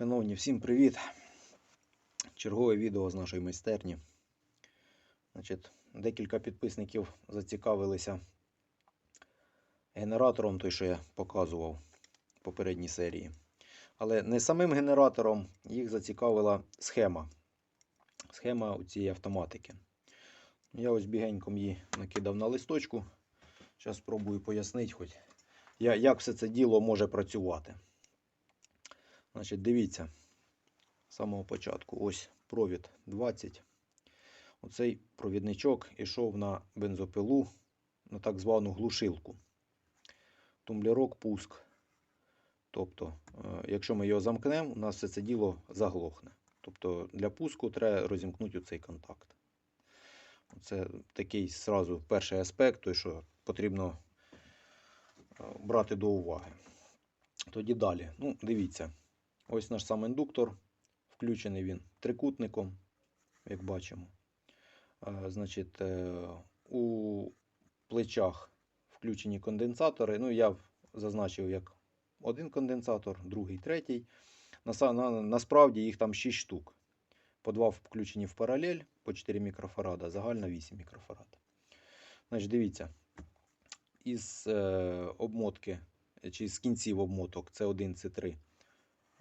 Шановні, всім привіт! Чергове відео з нашої майстерні. Значить, декілька підписників зацікавилися генератором, той, що я показував в попередній серії. Але не самим генератором, їх зацікавила схема. Схема у цієї автоматики. Я ось бігеньком її накидав на листочку. Зараз спробую пояснити, хоч як все це діло може працювати. Значить, дивіться, з самого початку. Ось провід 20. Оцей провідничок ішов на бензопилу, на так звану глушилку. Тумблерок пуск. Тобто, е, якщо ми його замкнемо, у нас все це діло заглохне. Тобто для пуску треба розімкнути оцей контакт. Це такий сразу перший аспект, той, що потрібно е, брати до уваги. Тоді далі. Ну, дивіться. Ось наш сам індуктор. Включений він трикутником, як бачимо. Е, Значить, е, у плечах включені конденсатори. Ну, я зазначив як один конденсатор, другий, третій. Насправді їх там 6 штук. По два включені в паралель, по 4 мікрофарада, загально 8 мікрофарад. Значить, дивіться, із е, обмотки, чи з кінців обмоток С1, С3 е,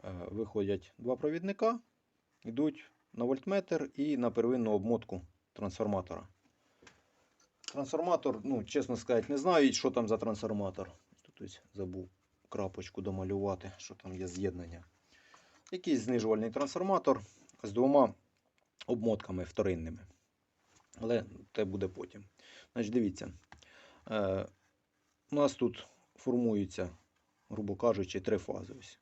виходять два провідника, йдуть на вольтметр і на первинну обмотку трансформатора. Трансформатор, ну, чесно сказати, не знаю, що там за трансформатор. Тут ось забув крапочку домалювати, що там є з'єднання. Якийсь знижувальний трансформатор з двома обмотками вторинними. Але це буде потім. Значить, дивіться. Е, у нас тут формуються, грубо кажучи, три фази. Ось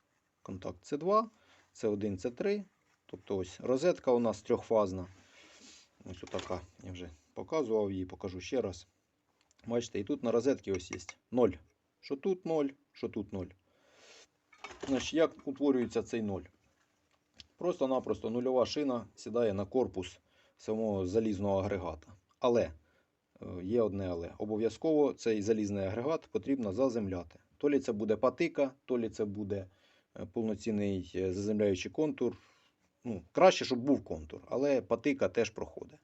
контакт С2, С1, С3. Тобто ось розетка у нас трьохфазна. Ось така. Я вже показував її, покажу ще раз. Бачите, і тут на розетці ось є 0. Що тут 0, що тут 0. Значить, як утворюється цей 0? Просто-напросто нульова шина сідає на корпус самого залізного агрегата. Але е, є одне але. Обов'язково цей залізний агрегат потрібно заземляти. То лі це буде патика, то лі це буде повноцінний е, заземляючий контур. Ну, краще, щоб був контур, але патика теж проходить.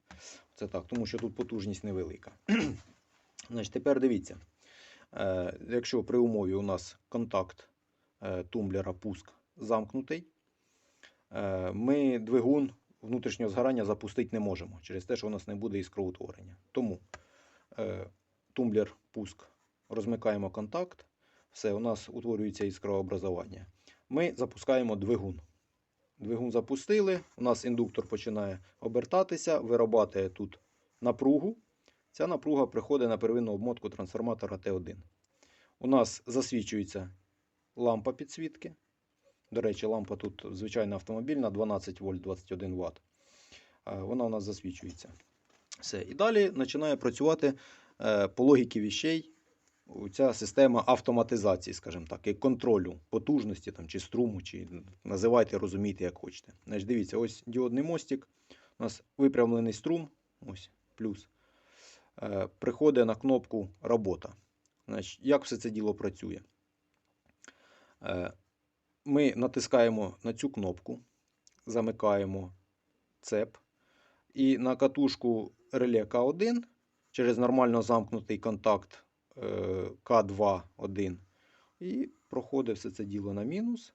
Це так, тому що тут потужність невелика. Значить, тепер дивіться. Е, якщо при умові у нас контакт е, тумблера пуск замкнутий, е, ми двигун внутрішнього згорання запустити не можемо через те, що у нас не буде іскроутворення. Тому е, тумблер пуск розмикаємо контакт, все, у нас утворюється іскрообразування. Ми запускаємо двигун. Двигун запустили, у нас індуктор починає обертатися, вирабатує тут напругу. Ця напруга приходить на первинну обмотку трансформатора Т1. У нас засвічується лампа підсвітки. До речі, лампа тут звичайна автомобільна 12 вольт 21 Вт. Вона у нас засвічується. Все. І далі починає працювати е, по логіки віщей ця система автоматизації, скажімо так, і контролю потужності там, чи струму, чи називайте, розумійте, як хочете. Значить, дивіться, ось діодний мостик. У нас випрямлений струм, ось плюс. Е, приходить на кнопку робота. Значить, як все це діло працює? Е, ми натискаємо на цю кнопку, замикаємо цеп. І на катушку реле К1 через нормально замкнутий контакт К2-1. І проходить все це діло на мінус.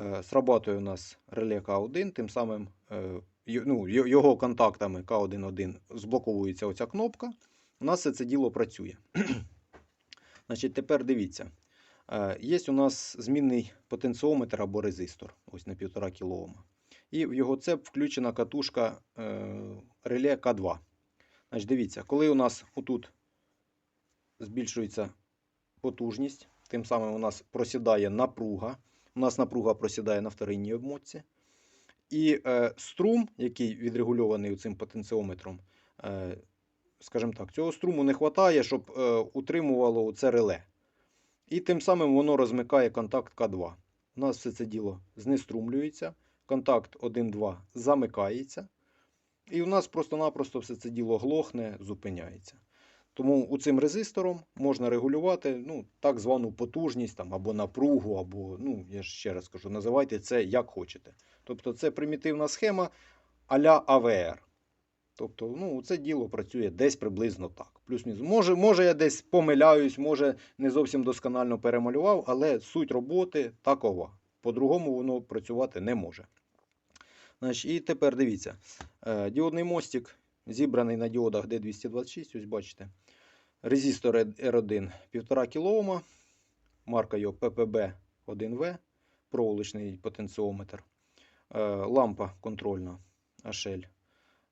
Е, Срабатує у нас реле К1, тим самим е, ну, його контактами К1-1 зблоковується оця кнопка. У нас все це діло працює. Значить, тепер дивіться. Е, Є у нас змінний потенціометр або резистор, ось на 1,5 кОм. І в його цеп включена катушка е, реле К2. Значить, дивіться, коли у нас отут збільшується потужність, тим самим у нас просідає напруга. У нас напруга просідає на вторинній обмотці. І е, струм, який відрегульований цим потенціометром, е, скажімо так, цього струму не вистачає, щоб е, утримувало це реле. І тим самим воно розмикає контакт К2. У нас все це діло знеструмлюється, контакт 1-2 замикається. І у нас просто-напросто все це діло глохне, зупиняється. Тому цим резистором можна регулювати ну, так звану потужність там, або напругу, або, ну, я ще раз кажу, називайте це як хочете. Тобто це примітивна схема а-ля АВР. Тобто, ну, це діло працює десь приблизно так. Плюс-мінус. Може, може, я десь помиляюсь, може, не зовсім досконально перемалював, але суть роботи такова. По-другому воно працювати не може. Значить, і тепер дивіться. Е, Діодний мостик зібраний на діодах D226, ось бачите. Резистор R1 1,5 кОм, марка його PPB1V, проволочний потенціометр. Е, Лампа контрольна HL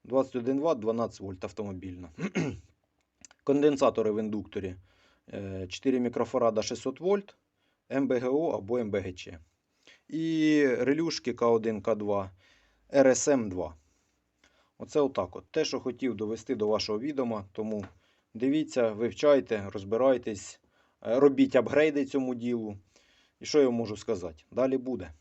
21 Вт, 12 вольт автомобільна. Конденсатори в індукторі е, 4 мікрофарада 600 вольт, МБГО або МБГЧ. І релюшки К1, К2, RSM2. Оце отак от. Те, що хотів довести до вашого відома. Тому дивіться, вивчайте, розбирайтесь, е, робіть апгрейди цьому ділу. І що я можу сказати? Далі буде.